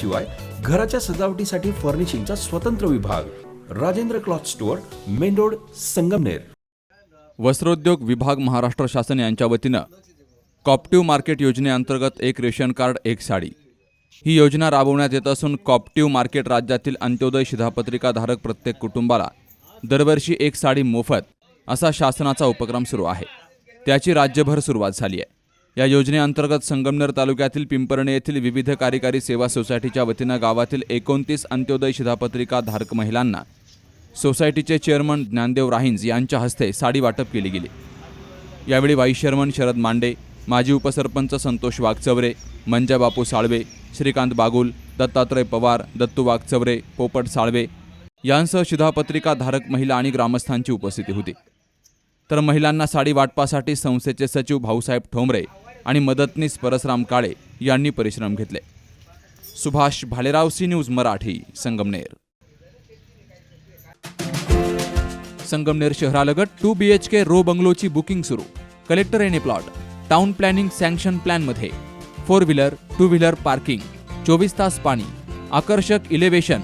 शिवाय घराच्या सजावटीसाठी फर्निशिंगचा स्वतंत्र विभाग. Rajendra cloth store main road Sangamner. वस्त्रोद्योग विभाग महाराष्ट्र शासन यांच्या वतीनं कॉप्टिव्ह मार्केट योजनेअंतर्गत एक रेशन कार्ड एक साडी. ही योजना राबवण्यात येत असून कॉप्टिव्ह मार्केट राज्यातील अंत्योदय शिधापत्रिकाधारक प्रत्येक कुटुंबाला दरवर्षी एक साडी मोफत असा शासनाचा उपक्रम सुरू आहे. त्याची राज्यभर सुरुवात झाली आहे. या योजनेअंतर्गत संगमनेर तालुक्यातील पिंपर्णे येथील विविध कार्यकारी सेवा सोसायटीच्या वतीनं गावातील एकोणतीस अंत्योदय शिधापत्रिका धारक महिलांना सोसायटीचे चेअरमन ज्ञानदेव राहिंज यांच्या हस्ते साडी वाटप केली गेली. यावेळी व्हाईस चेअरमन शरद मांडे माजी उपसरपंच संतोष वाघचवरे मंजा बापू साळवे श्रीकांत बागुल दत्तात्रय पवार दत्तू वाघचवरे पोपट साळवे यांसह शिधापत्रिका धारक महिला आणि ग्रामस्थांची उपस्थिती होती. तर महिलांना साडी वाटपासाठी संस्थेचे सचिव भाऊसाहेब ठोंबरे आणि मदतनीस परसराम काळे यांनी परिश्रम घेतले. Subhash Bhalerao C news Marathi Sangamner. Sangamner शहरालगत two B H K row बंगलोची booking सुरू. Collector N A plot. Town planning sanction प्लॅनमध्ये. Four wheeler two wheeler parking चोवीस तास पाणी आकर्षक इलेव्हेशन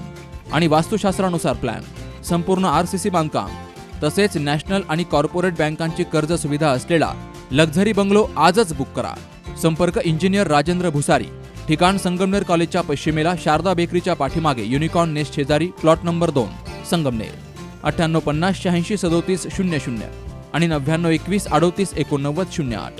आणि वास्तुशास्त्रानुसार प्लॅन. संपूर्ण आर सी सी बांधकाम तसेच नॅशनल आणि कॉर्पोरेट बँकांची कर्ज सुविधा असलेला लक्झरी बंगलो आजच बुक करा. संपर्क इंजिनियर राजेंद्र भुसारी. ठिकाण संगमनेर कॉलेजच्या पश्चिमेला शारदा बेकरीच्या पाठीमागे युनिकॉर्न नेस्ट शेजारी प्लॉट नंबर दोन संगमनेर. अठ्ठ्याण्णव पन्नास शहाऐंशी सदोतीस शून्य शून्य आणि नव्याण्णव एकवीस अडोतीस एकोणनव्वद शून्य आठ.